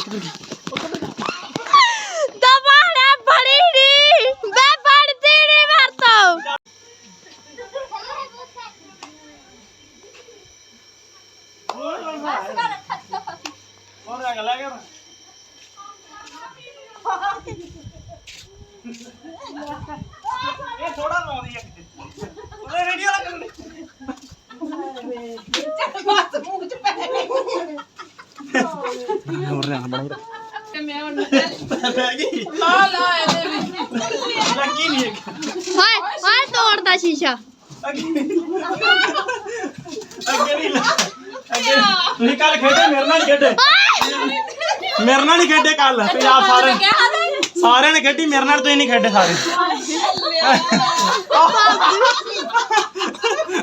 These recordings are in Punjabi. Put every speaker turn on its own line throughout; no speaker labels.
ਕਿੱਧਰ ਗਈ।
ਦਬਾਣਾ ਬੜੀ ਨੀ ਮੈਂ ਪੜਦੀ ਨਹੀਂ ਵਰਤੋ।
ਹੋਰ ਆ ਗੱਲਾਂ ਕਰ ਇਹ ਥੋੜਾ ਲਾਉਂਦੀ ਆ ਕਿਤੇ ਉਹਨੇ ਰੇਡੀਓ ਲਾ ਕਰਨੀ ਹੋਰ ਨਾ ਬਣਾਈ ਲੱਗੀ ਲਾ ਲਾ ਲੱਗੀ ਨਹੀਂ ਇੱਕ।
ਹਾਏ ਹਾਏ ਤੋੜਦਾ ਸ਼ੀਸ਼ਾ।
ਅੱਗੇ ਅੱਗੇ ਨਹੀਂ ਲਾ ਅੱਗੇ ਤੁਸੀਂ ਕੱਲ ਖੇਡੇ ਮੇਰੇ ਨਾਲ ਨਹੀਂ ਖੇਡੇ। ਮੇਰੇ ਨਾਲ ਨਹੀਂ ਖੇਡੇ ਕੱਲ ਪੰਜਾਬ ਸਾਰੇ ਸਾਰਿਆਂ ਨੇ ਖੇਡੀ ਮੇਰੇ ਨਾਲ ਤੁਸੀਂ ਨਹੀਂ ਖੇਡੇ ਸਾਰੇ।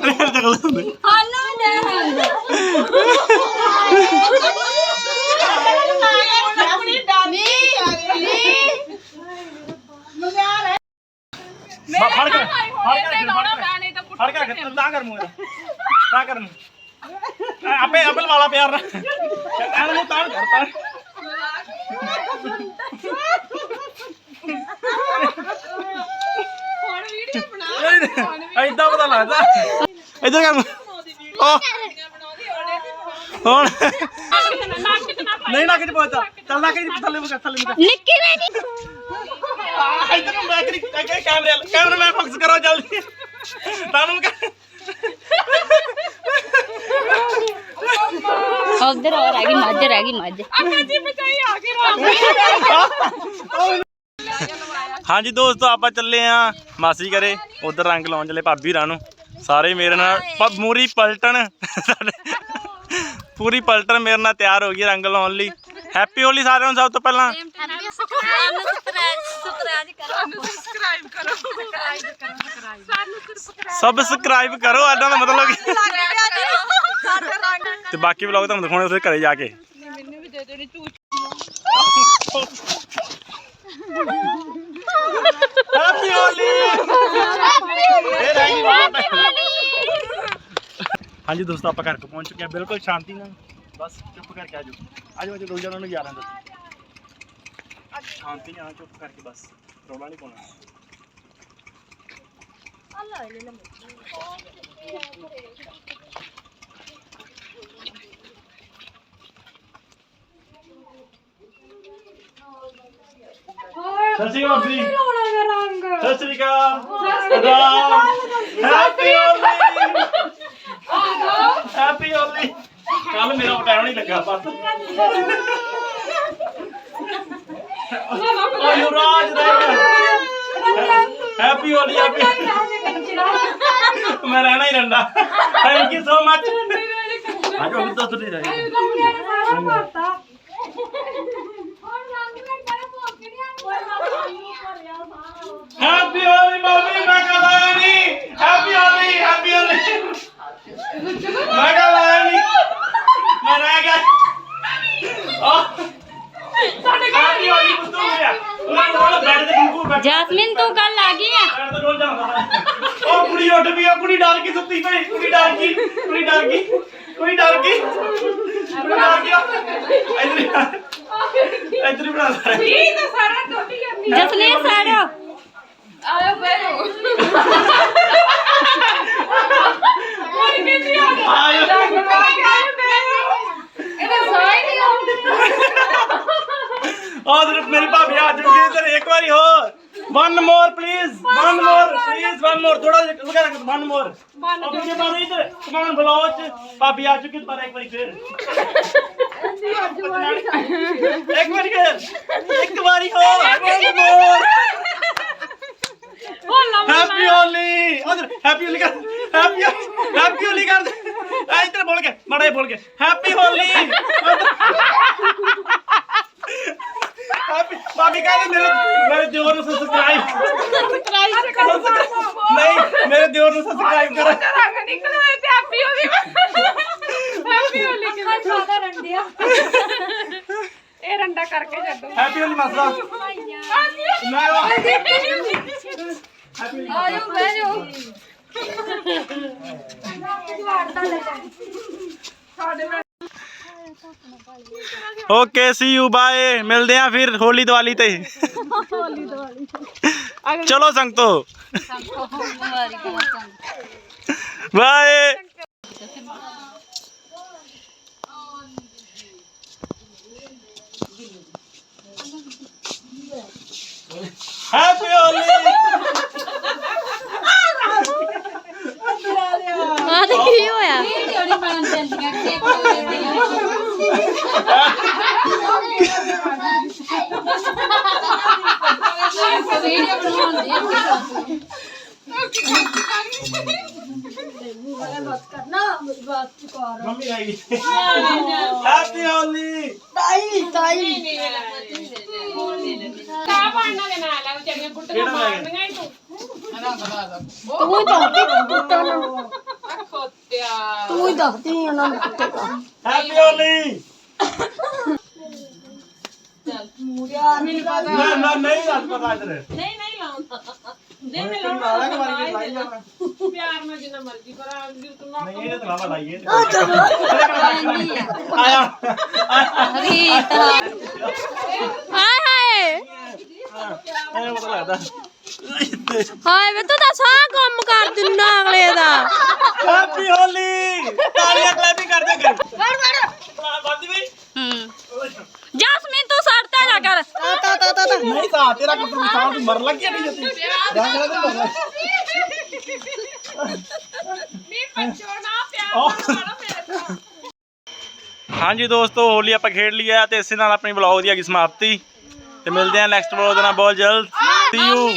ਰੇਲ ਤੱਕ ਲਾਉਂਦੇ
ਹਾਨੂੰ ਦੇ
ਫੜ ਕੇ ਫੜ ਕੇ ਫੜ ਕੇ ਫੜ ਕੇ ਨਾ ਕਰ ਮੂੰਹ। ਨਾ ਕਰ ਮੂੰਹ ਆਪੇ ਆਪਲ ਵਾਲਾ ਪਿਆਰ ਨਾ ਐਨ ਨੂੰ ਤਾਣ ਕਰ ਤਾਣ ਐਦਾਂ ਪਤਾ ਲੱਗਦਾ। ਇੱਧਰ ਕਰ ਉਹ। ਹੁਣ। ਨਹੀਂ ਨਾ ਕਿਤੇ ਪਹੁੰਚਾ ਚੱਲ ਨਾ ਕਿਤੇ ਥੱਲੇ ਮੁਕਾ ਥੱਲੇ ਮੁਕਾ।
ਨਿੱਕੀ ਨੇ
ਆ ਇੱਧਰ ਨੂੰ ਮੈਂ ਕਰੀ ਕੈਮਰਾ ਮੈਂ ਫੋਕਸ ਕਰੋ ਜਲਦੀ। ਤੁਹਾਨੂੰ ਮੁਕਾ
ਉਧਰ ਹੋਰ ਰਹਿ ਗਈ ਮੱਝ, ਰਹਿ ਗਈ ਮੱਝ।
ਹਾਂਜੀ ਦੋਸਤੋ, ਆਪਾਂ ਚੱਲੇ ਆ ਮਾਸੀ ਘਰੇ। ਉਧਰ ਰੰਗ ਲਾਉਣ ਚੱਲੇ ਭਾਬੀ ਰਾਂ ਨੂੰ। ਸਾਰੇ ਮੇਰੇ ਨਾਲ, ਪ- ਮੂਰੀ ਪਲਟਣ। ਪੂਰੀ ਪਲਟਣ ਮੇਰੇ ਨਾਲ ਤਿਆਰ ਹੋ ਗਈ ਰੰਗ ਲਾਉਣ ਲਈ। ਹੈਪੀ ਹੋਲੀ ਸਾਰਿਆਂ ਨੂੰ ਸਭ ਤੋਂ ਪਹਿਲਾਂ। ਸਬਸਕ੍ਰਾਈਬ ਕਰੋ। ਐਡਾ ਦਾ ਮਤਲਬ ਕੀ ਤੇ। ਬਾਕੀ ਵਲੌਗ ਤੁਹਾਨੂੰ ਦਿਖਾਉਣੇ ਉਸੇ ਘਰੇ ਜਾ ਕੇ। ਹੈਪੀ ਹੋਲੀ ਇਹ ਰਹਿ ਗਈ ਬਾਤ ਹਾਂਜੀ ਦੋਸਤੋ ਆਪਾਂ ਘਰ ਕੋ ਪਹੁੰਚ ਚੁੱਕੇ ਹਾਂ ਬਿਲਕੁਲ ਸ਼ਾਂਤੀ ਨਾਲ। ਬਸ ਚੁੱਪ ਕਰਕੇ ਆਜੋ ਆਜੋ ਆਜੋ ਦੋ ਜਣਾਂ ਨੂੰ ਯਾਰਾਂ ਦਾ ਸ਼ਾਂਤੀ ਨਾਲ ਚੁੱਪ ਕਰਕੇ ਬਸ ਰੌਲਾ ਨਹੀਂ ਪਾਉਣਾ। ਸਤਿ ਸ਼੍ਰੀ ਅਕਾਲ ਜੀ। ਸਤਿ ਸ਼੍ਰੀ ਅਕਾਲ। ਰਾਮ। ਹੈਪੀ ਹੋਲੀ ਹੈਪੀ ਹੋਲੀ ਕੱਲ ਮੇਰਾ ਟਾਈਮ ਨਹੀਂ ਲੱਗਾ, ਬਸ। ਓ ਯੁਵਰਾਜ ਰਹਿ ਗਿਆ ਹੈਪੀ ਹੋਲੀ ਹੈਪੀ ਮੈਂ ਰਹਿਣਾ ਹੀ ਰੰਡਾ ਥੈਂਕ ਯੂ ਸੋ ਮਚ ਆਜੋ ਅਭੀ ਤਾਂ ਤੁਰੇ ਜਾਈਏ ਹੈਪੀ ਹੋਲੀ ਮਾਮੀ, ਮੈਂ ਕਦ ਨਹੀਂ ਹੈਪੀ ਹੋਲੀ ਹੈਪੀ ਹੋਲੀ ਮੈਂ ਕਦ ਆਇਆ ਨਹੀਂ ਮੈਂ ਰਹਿ ਗਿਆ ਸਾਡੇ ਘਰ ਹੈਪੀ ਹੋਲੀ ਪੁੱਤੂ ਮੇਰਾ ਉਹਨਾਂ ਨੂੰ ਬੈਠ ਤੇ ਬਿਲਕੁਲ ਬੈਠ
ਜੈਸਮੀਨ ਤੂੰ ਕੱਲ ਆ ਗਈ ਆ
ਪੈਰ ਤਾਂ ਡੋਲ ਜਾਂਦਾ ਉਹ ਕੁੜੀ ਉੱਠ ਪਈ ਉਹ ਕੁੜੀ ਡਰ ਕੇ ਸੁੱਤੀ ਪਈ ਕੁੜੀ ਡਰ ਗਈ ਕੁੜੀ ਡਰ ਗਈ ਕੁੜੀ ਡਰ ਗਈ। ਕੁੜੀ ਡਰ ਗਈ। ਇਧਰ ਇਧਰ ਬਣਾ ਲੈ।
ਜਸਲੀਨ ਸਾੜੋ।
ਆਇਓ ਆਦਰ ਮੇਰੀ ਭਾਬੀ ਆ ਚੁੱਕੀ ਹੈ ਇਧਰ ਇੱਕ ਵਾਰੀ ਹੋਰ one more please one more please one more ਥੋੜਾ ਜਿਹਾ ਲਗਾ ਰੱਖ ਵਨ ਮੋਰ ਉਹ ਮੇਰੇ ਬਾਰੇ ਇਧਰ ਕਮਾਨ ਬਲੌਚ ਭਾਬੀ ਆ ਚੁੱਕੀ ਦੁਬਾਰਾ ਇੱਕ ਵਾਰੀ ਫੇਰ ਇੱਕ ਵਾਰੀ ਫੇਰ ਇੱਕ ਵਾਰੀ ਹੋਰ ਵਨ ਮੋਰ ਹੈਪੀ ਹੋਲੀ ਉਧਰ ਹੈਪੀ ਹੋਲੀ ਕਰ ਹੈਪੀ ਹੈਪੀ ਹੋਲੀ ਕਰ ਆ ਇਧਰ ਬੋਲ ਕੇ ਮਾੜਾ ਜਿਹਾ ਬੋਲ ਕੇ ਹੈਪੀ ਹੋਲੀ ਹੈਪੀ ਭਾਬੀ ਕਹਿੰਦੇ ਮੇਰੇ ਮੇਰੇ ਦਿਓਰ ਨੂੰ ਸਬਸਕ੍ਰਾਈਬ ਨਹੀਂ ਮੇਰੇ ਦਿਓਰ ਨੂੰ ਸਬਸਕ੍ਰਾਈਬ ਕਰ।
ਇਹ ਰੰਡਾ ਕਰਕੇ ਛੱਡੋ
ਹੈਪੀ ਹੋਲੀ ਮਸਲਾ ਮੈਂ
ਆਇਓ ਬਹਿ ਜਾਓ।
ਓਕੇ ਸੀ ਯੂ ਬਾਏ ਮਿਲਦੇ ਆ ਫਿਰ ਹੋਲੀ ਦੀਵਾਲੀ ਤੇ ਚਲੋ ਸੰਗਤੋ ਬਾਏ ਹੈਪੀ ਹੋਲੀ
ਆ ਤੇ ਕੀ ਹੋਇਆ
ਮੰਮੀ ਆ ਗਈ ਹੈਪੀ ਹੋਲੀ
ਚਾਹ ਪਾਣਾ ਦੇ ਨਾਲ ਆ ਵਿਚਾਰੀਆਂ ਗੁੱਟੀਆਂ ਮਾਰਨੀਆਂ ਹੀ ਤੂੰ।
ਤੂੰ ਹੀ ਦੱਸਦੀ
ਖੋਤਿਆ
ਤੂੰ ਹੀ ਦੱਸਦੀ ਉਹਨਾਂ ਨੂੰ ਕੁੱਟੇਗਾ
ਹੈਪੀ ਹੋਲੀ ਨਾ ਨਾ ਨਹੀਂ ਅੱਜ ਪਤਾ ਇਧਰ।
ਨਹੀਂ ਨਹੀਂ ਲਾਉਂਦਾ। ਨਹੀਂ ਮੈਂ ਲਾਉਣਾ ਪਿਆਰ ਨਾਲ ਜਿੰਨਾ ਮਰਜ਼ੀ ਪਰ ਆ ਜੀ ਤੂੰ ਨਾ
ਨਹੀਂ ਇਹਦੇ ਤੋਂ ਲਾਵਾ ਲਾਈਏ। ਆਇਆ।
ਹਾਏ ਹਾਏ।
ਇਹ ਪਤਾ ਲੱਗਦਾ।
ਹਾਏ ਵੇ ਤੂੰ ਤਾਂ ਸਾਰਾ ਕੰਮ ਕਰ ਦਿੰਦਾ ਅਗਲੇ ਦਾ।
ਹੈਪੀ ਹੋਲੀ ਤਾਲੀਆਂ ਕਲੈਪਿੰਗ ਕਰਦੇ ਕਰ ਵੜ ਵੜ ਬੰਦੀ ਵੀ।
ਜਸਮੀਨ ਤੂੰ ਸੜਤਾ ਜਾ ਕਰ।
ਨਹੀਂ ਤਾਂ ਤੇਰਾ ਕੁੱਤਰ ਵਿਸਾਲ ਤੂੰ ਮਰ ਲੱਗੀ ਨਹੀਂ ਜੱਤੀ ਰੰਗ ਲੈ ਤੇ ਮਰ ਲੱਗ
ਨਹੀਂ ਬੱਚੋ ਨਾ ਪਿਆਰ ਨਾਲ ਕਰੋ ਮੇਰੇ ਤੋਂ।
ਹਾਂਜੀ ਦੋਸਤੋ ਹੋਲੀ ਆਪਾਂ ਖੇਡ ਲਿਆ ਤੇ ਇਸੇ ਨਾਲ ਆਪਣੀ ਵਲੌਗ ਦੀ ਹੈਗੀ ਸਮਾਪਤੀ। ਤੇ ਮਿਲਦੇ ਹਾਂ ਨੈਕਸਟ ਵਲੌਗ ਦੇ ਨਾਲ। ਬਹੁਤ ਜਲਦ। ਸੀ ਯੂ